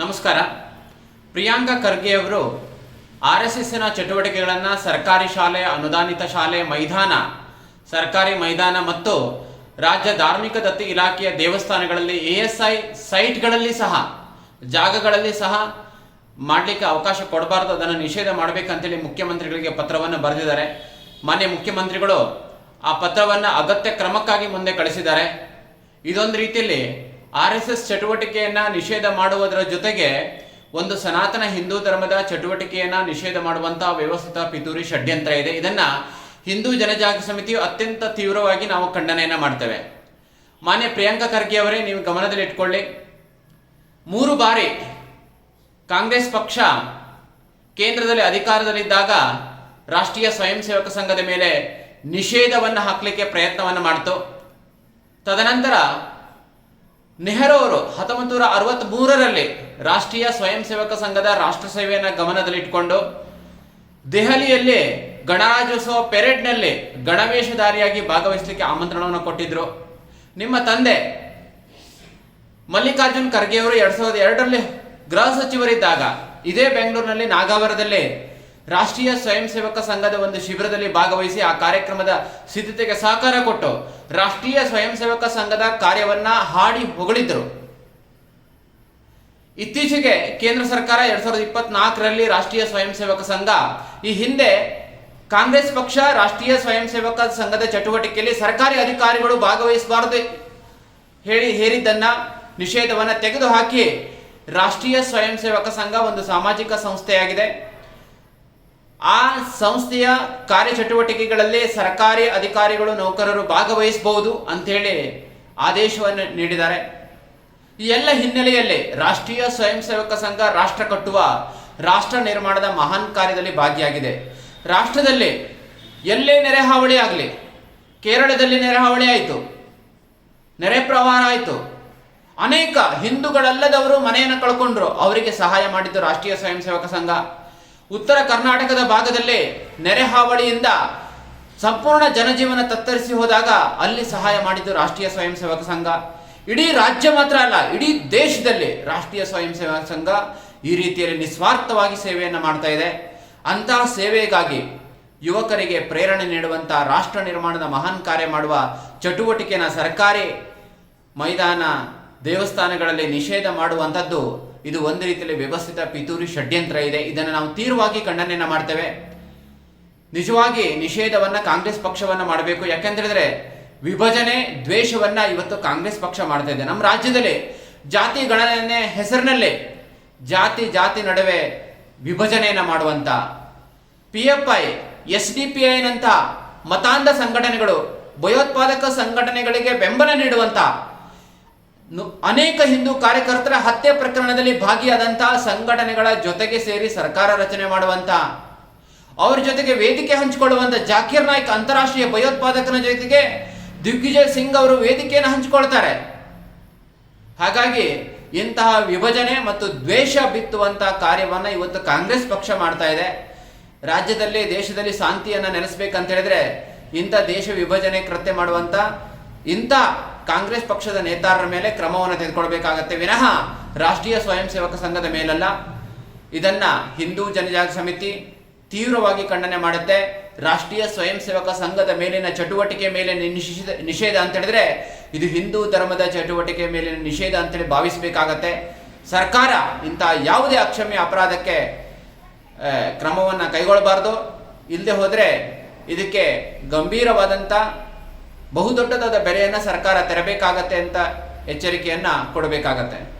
ನಮಸ್ಕಾರ. ಪ್ರಿಯಾಂಕ ಖರ್ಗೆ ಅವರು R S ಎಸ್ನ ಚಟುವಟಿಕೆಗಳನ್ನು ಸರ್ಕಾರಿ ಶಾಲೆ, ಅನುದಾನಿತ ಶಾಲೆ, ಮೈದಾನ, ಸರ್ಕಾರಿ ಮೈದಾನ ಮತ್ತು ರಾಜ್ಯ ಧಾರ್ಮಿಕ ದತ್ತಿ ಇಲಾಖೆಯ ದೇವಸ್ಥಾನಗಳಲ್ಲಿ ಎ ಎಸ್ ಐ ಸೈಟ್ಗಳಲ್ಲಿ ಸಹ, ಜಾಗಗಳಲ್ಲಿ ಸಹ ಮಾಡಲಿಕ್ಕೆ ಅವಕಾಶ ಕೊಡಬಾರ್ದು, ಅದನ್ನು ನಿಷೇಧ ಮಾಡಬೇಕಂತೇಳಿ ಮುಖ್ಯಮಂತ್ರಿಗಳಿಗೆ ಪತ್ರವನ್ನು ಬರೆದಿದ್ದಾರೆ. ಮಾನ್ಯ ಮುಖ್ಯಮಂತ್ರಿಗಳು ಆ ಪತ್ರವನ್ನು ಅಗತ್ಯ ಕ್ರಮಕ್ಕಾಗಿ ಮುಂದೆ ಕಳಿಸಿದ್ದಾರೆ. ಇದೊಂದು ರೀತಿಯಲ್ಲಿ ಆರ್ ಎಸ್ ಎಸ್ ಚಟುವಟಿಕೆಯನ್ನ ನಿಷೇಧ ಮಾಡುವುದರ ಜೊತೆಗೆ ಒಂದು ಸನಾತನ ಹಿಂದೂ ಧರ್ಮದ ಚಟುವಟಿಕೆಯನ್ನ ನಿಷೇಧ ಮಾಡುವಂತಹ ವ್ಯವಸ್ಥಿತ ಪಿತೂರಿ ಷಡ್ಯಂತ್ರ ಇದೆ. ಇದನ್ನ ಹಿಂದೂ ಜನಜಾಗೃತಿ ಸಮಿತಿಯು ಅತ್ಯಂತ ತೀವ್ರವಾಗಿ ನಾವು ಖಂಡನೆಯನ್ನು ಮಾಡ್ತೇವೆ. ಮಾನ್ಯ ಪ್ರಿಯಾಂಕಾ ಖರ್ಗೆ ಅವರೇ, ನೀವು ಗಮನದಲ್ಲಿ ಇಟ್ಕೊಳ್ಳಿ. ಮೂರು ಬಾರಿ ಕಾಂಗ್ರೆಸ್ ಪಕ್ಷ ಕೇಂದ್ರದಲ್ಲಿ ಅಧಿಕಾರದಲ್ಲಿದ್ದಾಗ ರಾಷ್ಟ್ರೀಯ ಸ್ವಯಂ ಸೇವಕ ಸಂಘದ ಮೇಲೆ ನಿಷೇಧವನ್ನು ಹಾಕಲಿಕ್ಕೆ ಪ್ರಯತ್ನವನ್ನು ಮಾಡ್ತು. ತದನಂತರ ನೆಹರು ಅವರು ಹತ್ತೊಂಬತ್ತು ನೂರ ಅರವತ್ತ್ ಮೂರರಲ್ಲಿ ರಾಷ್ಟ್ರೀಯ ಸ್ವಯಂ ಸೇವಕ ಸಂಘದ ರಾಷ್ಟ್ರ ಸೇವೆಯನ್ನು ಗಮನದಲ್ಲಿಟ್ಟುಕೊಂಡು ದೆಹಲಿಯಲ್ಲಿ ಗಣರಾಜ್ಯೋತ್ಸವ ಪೆರೇಡ್ನಲ್ಲಿ ಗಣವೇಷಧಾರಿಯಾಗಿ ಭಾಗವಹಿಸಲಿಕ್ಕೆ ಆಮಂತ್ರಣವನ್ನು ಕೊಟ್ಟಿದ್ರು. ನಿಮ್ಮ ತಂದೆ ಮಲ್ಲಿಕಾರ್ಜುನ್ ಖರ್ಗೆ ಅವರು ಎರಡ್ ಸಾವಿರದ ಎರಡರಲ್ಲಿ ಗೃಹ ಸಚಿವರಿದ್ದಾಗ ಇದೇ ಬೆಂಗಳೂರಿನಲ್ಲಿ ನಾಗಾವರದಲ್ಲಿ ರಾಷ್ಟ್ರೀಯ ಸ್ವಯಂ ಸೇವಕ ಸಂಘದ ಒಂದು ಶಿಬಿರದಲ್ಲಿ ಭಾಗವಹಿಸಿ ಆ ಕಾರ್ಯಕ್ರಮದ ಸಿದ್ಧತೆಗೆ ಸಹಕಾರ ಕೊಟ್ಟು ರಾಷ್ಟ್ರೀಯ ಸ್ವಯಂ ಸೇವಕ ಸಂಘದ ಕಾರ್ಯವನ್ನ ಹಾಡಿ ಹೊಗಳಿದ್ರು. ಇತ್ತೀಚೆಗೆ ಕೇಂದ್ರ ಸರ್ಕಾರ ಎರಡ್ ಸಾವಿರದ ಇಪ್ಪತ್ನಾಲ್ಕರಲ್ಲಿ ರಾಷ್ಟ್ರೀಯ ಸ್ವಯಂ ಸೇವಕ ಸಂಘ, ಈ ಹಿಂದೆ ಕಾಂಗ್ರೆಸ್ ಪಕ್ಷ ರಾಷ್ಟ್ರೀಯ ಸ್ವಯಂ ಸೇವಕ ಸಂಘದ ಚಟುವಟಿಕೆಯಲ್ಲಿ ಸರ್ಕಾರಿ ಅಧಿಕಾರಿಗಳು ಭಾಗವಹಿಸಬಾರದು ಹೇಳಿ, ಹೇರಿದ್ದನ್ನ ನಿಷೇಧವನ್ನು ತೆಗೆದುಹಾಕಿ ರಾಷ್ಟ್ರೀಯ ಸ್ವಯಂ ಸೇವಕ ಸಂಘ ಒಂದು ಸಾಮಾಜಿಕ ಸಂಸ್ಥೆಯಾಗಿದೆ. ಆ ಸಂಸ್ಥೆಯ ಕಾರ್ಯಚಟುವಟಿಕೆಗಳಲ್ಲಿ ಸರ್ಕಾರಿ ಅಧಿಕಾರಿಗಳು ನೌಕರರು ಭಾಗವಹಿಸಬಹುದು ಅಂತೇಳಿ ಆದೇಶವನ್ನು ನೀಡಿದ್ದಾರೆ. ಈ ಎಲ್ಲ ಹಿನ್ನೆಲೆಯಲ್ಲಿ ರಾಷ್ಟ್ರೀಯ ಸ್ವಯಂ ಸೇವಕ ಸಂಘ ರಾಷ್ಟ್ರ ಕಟ್ಟುವ ರಾಷ್ಟ್ರ ನಿರ್ಮಾಣದ ಮಹಾನ್ ಕಾರ್ಯದಲ್ಲಿ ಭಾಗಿಯಾಗಿದೆ. ರಾಷ್ಟ್ರದಲ್ಲಿ ಎಲ್ಲೇ ನೆರೆ ಹಾವಳಿ ಆಗಲಿ, ಕೇರಳದಲ್ಲಿ ನೆರೆ ಹಾವಳಿ ಆಯಿತು, ನೆರೆ ಪ್ರವಾಹ ಆಯಿತು, ಅನೇಕ ಹಿಂದೂಗಳಲ್ಲದವರು ಮನೆಯನ್ನು ಕಳ್ಕೊಂಡ್ರು, ಅವರಿಗೆ ಸಹಾಯ ಮಾಡಿದ್ದು ರಾಷ್ಟ್ರೀಯ ಸ್ವಯಂ ಸೇವಕ ಸಂಘ. ಉತ್ತರ ಕರ್ನಾಟಕದ ಭಾಗದಲ್ಲಿ ನೆರೆ ಹಾವಳಿಯಿಂದ ಸಂಪೂರ್ಣ ಜನಜೀವನ ತತ್ತರಿಸಿ ಹೋದಾಗ ಅಲ್ಲಿ ಸಹಾಯ ಮಾಡಿದ್ದು ರಾಷ್ಟ್ರೀಯ ಸ್ವಯಂ ಸೇವಕ ಸಂಘ. ಇಡೀ ರಾಜ್ಯ ಮಾತ್ರ ಅಲ್ಲ, ಇಡೀ ದೇಶದಲ್ಲಿ ರಾಷ್ಟ್ರೀಯ ಸ್ವಯಂ ಸೇವಕ ಸಂಘ ಈ ರೀತಿಯಲ್ಲಿ ನಿಸ್ವಾರ್ಥವಾಗಿ ಸೇವೆಯನ್ನು ಮಾಡ್ತಾ ಇದೆ. ಅಂತಹ ಸೇವೆಗಾಗಿ ಯುವಕರಿಗೆ ಪ್ರೇರಣೆ ನೀಡುವಂತಹ ರಾಷ್ಟ್ರ ನಿರ್ಮಾಣದ ಮಹಾನ್ ಕಾರ್ಯ ಮಾಡುವ ಚಟುವಟಿಕೆನ ಸರ್ಕಾರಿ ಮೈದಾನ ದೇವಸ್ಥಾನಗಳಲ್ಲಿ ನಿಷೇಧ ಮಾಡುವಂಥದ್ದು ಇದು ಒಂದು ರೀತಿಯಲ್ಲಿ ವ್ಯವಸ್ಥಿತ ಪಿತೂರಿ ಷಡ್ಯಂತ್ರ ಇದೆ. ಇದನ್ನು ನಾವು ತೀವ್ರವಾಗಿ ಖಂಡನೆಯನ್ನ ಮಾಡ್ತೇವೆ. ನಿಜವಾಗಿ ನಿಷೇಧವನ್ನ ಕಾಂಗ್ರೆಸ್ ಪಕ್ಷವನ್ನ ಮಾಡಬೇಕು. ಯಾಕೆಂದ್ರೆ ವಿಭಜನೆ, ದ್ವೇಷವನ್ನ ಇವತ್ತು ಕಾಂಗ್ರೆಸ್ ಪಕ್ಷ ಮಾಡ್ತಾ ಇದೆ. ನಮ್ಮ ರಾಜ್ಯದಲ್ಲಿ ಜಾತಿ ಗಣನೆ ಹೆಸರಿನಲ್ಲಿ ಜಾತಿ ಜಾತಿ ನಡುವೆ ವಿಭಜನೆಯನ್ನ ಮಾಡುವಂತ P F I, S D P ಐನಂತ ಮತಾಂಧ ಸಂಘಟನೆಗಳು, ಭಯೋತ್ಪಾದಕ ಸಂಘಟನೆಗಳಿಗೆ ಬೆಂಬಲ ನೀಡುವಂತ ಅನೇಕ ಹಿಂದೂ ಕಾರ್ಯಕರ್ತರ ಹತ್ಯೆ ಪ್ರಕರಣದಲ್ಲಿ ಭಾಗಿಯಾದಂತಹ ಸಂಘಟನೆಗಳ ಜೊತೆಗೆ ಸೇರಿ ಸರ್ಕಾರ ರಚನೆ ಮಾಡುವಂತ, ಅವರ ಜೊತೆಗೆ ವೇದಿಕೆ ಹಂಚಿಕೊಳ್ಳುವಂತ ಜಾಕಿರ್ ನಾಯ್ಕ್ ಅಂತಾರಾಷ್ಟ್ರೀಯ ಭಯೋತ್ಪಾದಕನ ಜೊತೆಗೆ ದಿಗ್ವಿಜಯ್ ಸಿಂಗ್ ಅವರು ವೇದಿಕೆಯನ್ನು ಹಂಚಿಕೊಳ್ತಾರೆ. ಹಾಗಾಗಿ ಇಂತಹ ವಿಭಜನೆ ಮತ್ತು ದ್ವೇಷ ಬಿತ್ತುವಂತಹ ಕಾರ್ಯವನ್ನು ಇವತ್ತು ಕಾಂಗ್ರೆಸ್ ಪಕ್ಷ ಮಾಡ್ತಾ ಇದೆ. ರಾಜ್ಯದಲ್ಲಿ, ದೇಶದಲ್ಲಿ ಶಾಂತಿಯನ್ನ ನೆಲೆಸಬೇಕಂತ ಹೇಳಿದ್ರೆ ಇಂಥ ದೇಶ ವಿಭಜನೆ ಕೃತ್ಯ ಮಾಡುವಂತ ಇಂಥ ಕಾಂಗ್ರೆಸ್ ಪಕ್ಷದ ನೇತಾರರ ಮೇಲೆ ಕ್ರಮವನ್ನು ತೆಗೆದುಕೊಳ್ಬೇಕಾಗತ್ತೆ. ವಿನಃ ರಾಷ್ಟ್ರೀಯ ಸ್ವಯಂ ಸೇವಕ ಸಂಘದ ಮೇಲಲ್ಲ. ಇದನ್ನ ಹಿಂದೂ ಜನಜಾಗ ಸಮಿತಿ ತೀವ್ರವಾಗಿ ಖಂಡನೆ ಮಾಡುತ್ತೆ. ರಾಷ್ಟ್ರೀಯ ಸ್ವಯಂ ಸೇವಕ ಸಂಘದ ಮೇಲಿನ ಚಟುವಟಿಕೆ ಮೇಲೆ ನಿಷೇಧ ನಿಷೇಧ ಅಂತ ಹೇಳಿದ್ರೆ ಇದು ಹಿಂದೂ ಧರ್ಮದ ಚಟುವಟಿಕೆ ಮೇಲಿನ ನಿಷೇಧ ಅಂತೇಳಿ ಭಾವಿಸಬೇಕಾಗತ್ತೆ. ಸರ್ಕಾರ ಇಂತಹ ಯಾವುದೇ ಅಕ್ಷಮ್ಯ ಅಪರಾಧಕ್ಕೆ ಕ್ರಮವನ್ನು ಕ್ರಮವನ್ನ ಕೈಗೊಳ್ಳಬಾರ್ದು. ಇಲ್ಲದೆ ಹೋದರೆ ಇದಕ್ಕೆ ಗಂಭೀರವಾದಂಥ ಬಹುದೊಡ್ಡದಾದ ಬೆಲೆಯನ್ನು ಸರ್ಕಾರ ತೆರಬೇಕಾಗತ್ತೆ ಅಂತ ಎಚ್ಚರಿಕೆಯನ್ನು ಕೊಡಬೇಕಾಗತ್ತೆ.